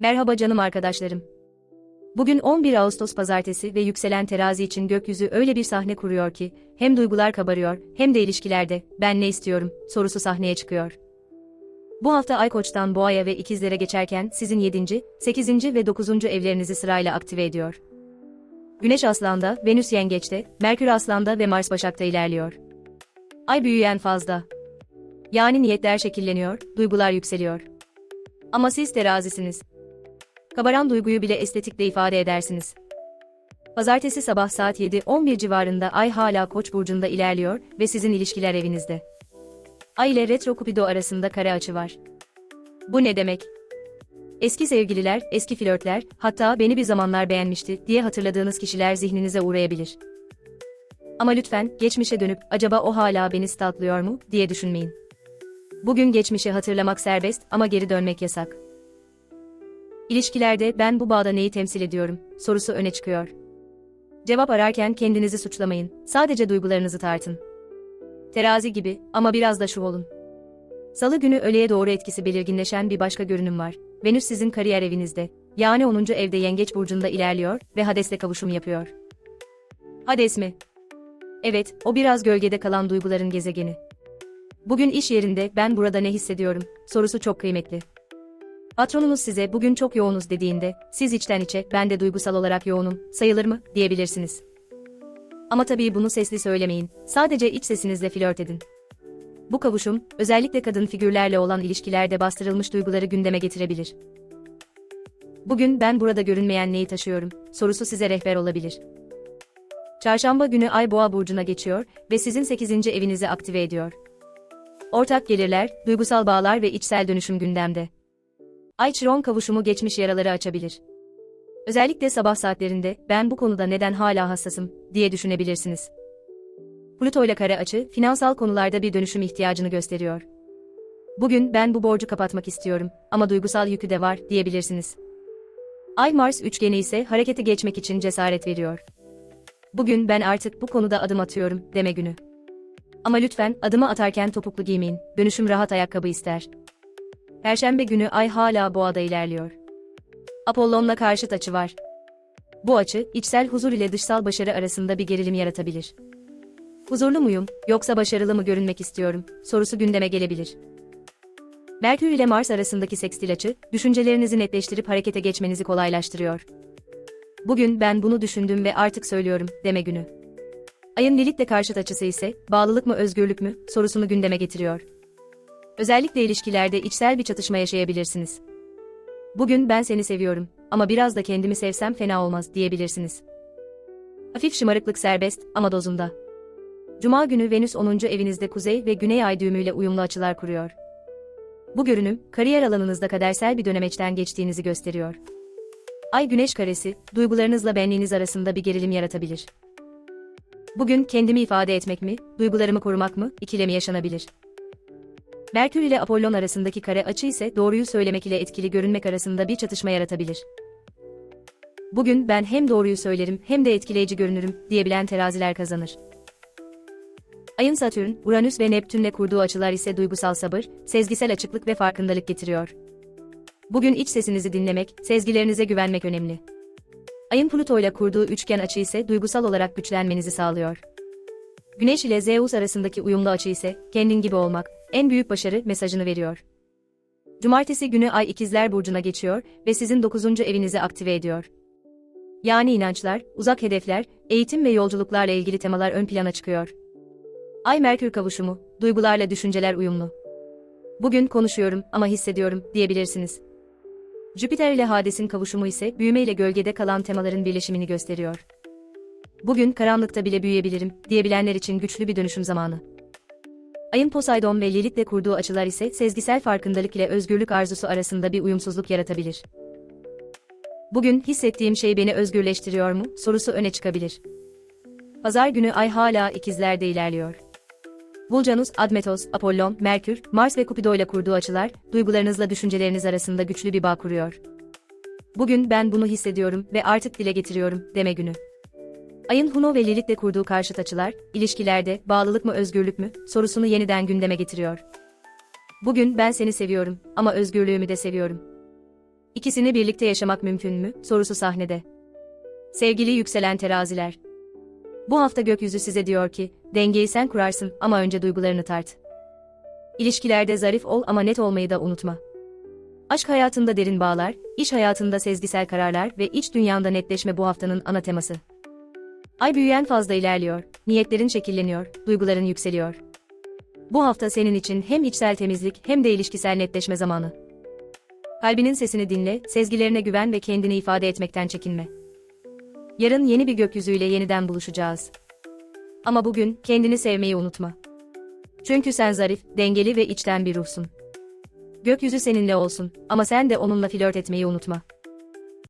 Merhaba canım arkadaşlarım. Bugün 11 Ağustos pazartesi ve yükselen terazi için gökyüzü öyle bir sahne kuruyor ki, hem duygular kabarıyor, hem de ilişkilerde, ben ne istiyorum, sorusu sahneye çıkıyor. Bu hafta Ay Koç'tan Boğa'ya ve İkizlere geçerken sizin 7. 8. ve 9. evlerinizi sırayla aktive ediyor. Güneş Aslan'da, Venüs Yengeç'te, Merkür Aslan'da ve Mars Başak'ta ilerliyor. Ay büyüyen fazla. Yani niyetler şekilleniyor, duygular yükseliyor. Ama siz terazisiniz. Kabaran duyguyu bile estetikle ifade edersiniz. Pazartesi sabah saat 7-11 civarında Ay hala Koç burcunda ilerliyor ve sizin ilişkiler evinizde. Ay ile Retro Cupido arasında kare açı var. Bu ne demek? Eski sevgililer, eski flörtler, hatta beni bir zamanlar beğenmişti diye hatırladığınız kişiler zihninize uğrayabilir. Ama lütfen geçmişe dönüp acaba o hala beni stalklıyor mu diye düşünmeyin. Bugün geçmişi hatırlamak serbest ama geri dönmek yasak. İlişkilerde ben bu bağda neyi temsil ediyorum sorusu öne çıkıyor. Cevap ararken kendinizi suçlamayın, sadece duygularınızı tartın. Terazi gibi ama biraz da şu olun. Salı günü öğleye doğru etkisi belirginleşen bir başka görünüm var. Venüs sizin kariyer evinizde, yani 10. evde Yengeç burcunda ilerliyor ve Hades'le kavuşum yapıyor. Hades mi? Evet, o biraz gölgede kalan duyguların gezegeni. Bugün iş yerinde ben burada ne hissediyorum sorusu çok kıymetli. Patronunuz size bugün çok yoğunuz dediğinde, siz içten içe ben de duygusal olarak yoğunum, sayılır mı diyebilirsiniz. Ama tabii bunu sesli söylemeyin, sadece iç sesinizle flört edin. Bu kavuşum, özellikle kadın figürlerle olan ilişkilerde bastırılmış duyguları gündeme getirebilir. Bugün ben burada görünmeyen neyi taşıyorum sorusu size rehber olabilir. Çarşamba günü Ay Boğa burcuna geçiyor ve sizin 8. evinizi aktive ediyor. Ortak gelirler, duygusal bağlar ve içsel dönüşüm gündemde. Ay Chiron kavuşumu geçmiş yaraları açabilir. Özellikle sabah saatlerinde ben bu konuda neden hala hassasım diye düşünebilirsiniz. Plüto ile kare açı finansal konularda bir dönüşüm ihtiyacını gösteriyor. Bugün ben bu borcu kapatmak istiyorum ama duygusal yükü de var diyebilirsiniz. Ay Mars üçgeni ise harekete geçmek için cesaret veriyor. Bugün ben artık bu konuda adım atıyorum deme günü. Ama lütfen adımı atarken topuklu giymeyin. Dönüşüm rahat ayakkabı ister. Perşembe günü ay hala boğada ilerliyor. Apollon'la karşıt açı var. Bu açı, içsel huzur ile dışsal başarı arasında bir gerilim yaratabilir. Huzurlu muyum, yoksa başarılı mı görünmek istiyorum, sorusu gündeme gelebilir. Merkür ile Mars arasındaki sekstil açı, düşüncelerinizi netleştirip harekete geçmenizi kolaylaştırıyor. Bugün ben bunu düşündüm ve artık söylüyorum, deme günü. Ayın Lilith'le karşıt açısı ise, bağlılık mı özgürlük mü, sorusunu gündeme getiriyor. Özellikle ilişkilerde içsel bir çatışma yaşayabilirsiniz. Bugün ben seni seviyorum ama biraz da kendimi sevsem fena olmaz diyebilirsiniz. Hafif şımarıklık serbest ama dozunda. Cuma günü Venüs 10. evinizde kuzey ve güney ay düğümüyle uyumlu açılar kuruyor. Bu görünüm, kariyer alanınızda kadersel bir dönemeçten geçtiğinizi gösteriyor. Ay güneş karesi, duygularınızla benliğiniz arasında bir gerilim yaratabilir. Bugün kendimi ifade etmek mi, duygularımı korumak mı, ikilemi yaşanabilir. Merkür ile Apollon arasındaki kare açı ise doğruyu söylemek ile etkili görünmek arasında bir çatışma yaratabilir. Bugün ben hem doğruyu söylerim hem de etkileyici görünürüm diyebilen teraziler kazanır. Ayın Satürn, Uranüs ve Neptünle kurduğu açılar ise duygusal sabır, sezgisel açıklık ve farkındalık getiriyor. Bugün iç sesinizi dinlemek, sezgilerinize güvenmek önemli. Ayın Plüto ile kurduğu üçgen açı ise duygusal olarak güçlenmenizi sağlıyor. Güneş ile Zeus arasındaki uyumlu açı ise kendin gibi olmak, en büyük başarı mesajını veriyor. Cumartesi günü Ay İkizler Burcu'na geçiyor ve sizin 9. evinizi aktive ediyor. Yani inançlar, uzak hedefler, eğitim ve yolculuklarla ilgili temalar ön plana çıkıyor. Ay Merkür kavuşumu, duygularla düşünceler uyumlu. Bugün konuşuyorum ama hissediyorum diyebilirsiniz. Jüpiter ile Hades'in kavuşumu ise büyüme ile gölgede kalan temaların birleşimini gösteriyor. Bugün karanlıkta bile büyüyebilirim diyebilenler için güçlü bir dönüşüm zamanı. Ayın Poseidon ve Lilith'le kurduğu açılar ise sezgisel farkındalık ile özgürlük arzusu arasında bir uyumsuzluk yaratabilir. Bugün hissettiğim şey beni özgürleştiriyor mu sorusu öne çıkabilir. Pazar günü ay hala ikizlerde ilerliyor. Vulcanus, Admetos, Apollon, Merkür, Mars ve Cupido ile kurduğu açılar, duygularınızla düşünceleriniz arasında güçlü bir bağ kuruyor. Bugün ben bunu hissediyorum ve artık dile getiriyorum deme günü. Ayın Huno ve Lilith'le kurduğu karşıt açılar, ilişkilerde bağlılık mı özgürlük mü sorusunu yeniden gündeme getiriyor. Bugün ben seni seviyorum ama özgürlüğümü de seviyorum. İkisini birlikte yaşamak mümkün mü? Sorusu sahnede. Sevgili yükselen teraziler. Bu hafta gökyüzü size diyor ki, dengeyi sen kurarsın ama önce duygularını tart. İlişkilerde zarif ol ama net olmayı da unutma. Aşk hayatında derin bağlar, iş hayatında sezgisel kararlar ve iç dünyanda netleşme bu haftanın ana teması. Ay büyüyen fazla ilerliyor, niyetlerin şekilleniyor, duyguların yükseliyor. Bu hafta senin için hem içsel temizlik hem de ilişkisel netleşme zamanı. Kalbinin sesini dinle, sezgilerine güven ve kendini ifade etmekten çekinme. Yarın yeni bir gökyüzüyle yeniden buluşacağız. Ama bugün kendini sevmeyi unutma. Çünkü sen zarif, dengeli ve içten bir ruhsun. Gökyüzü seninle olsun ama sen de onunla flört etmeyi unutma.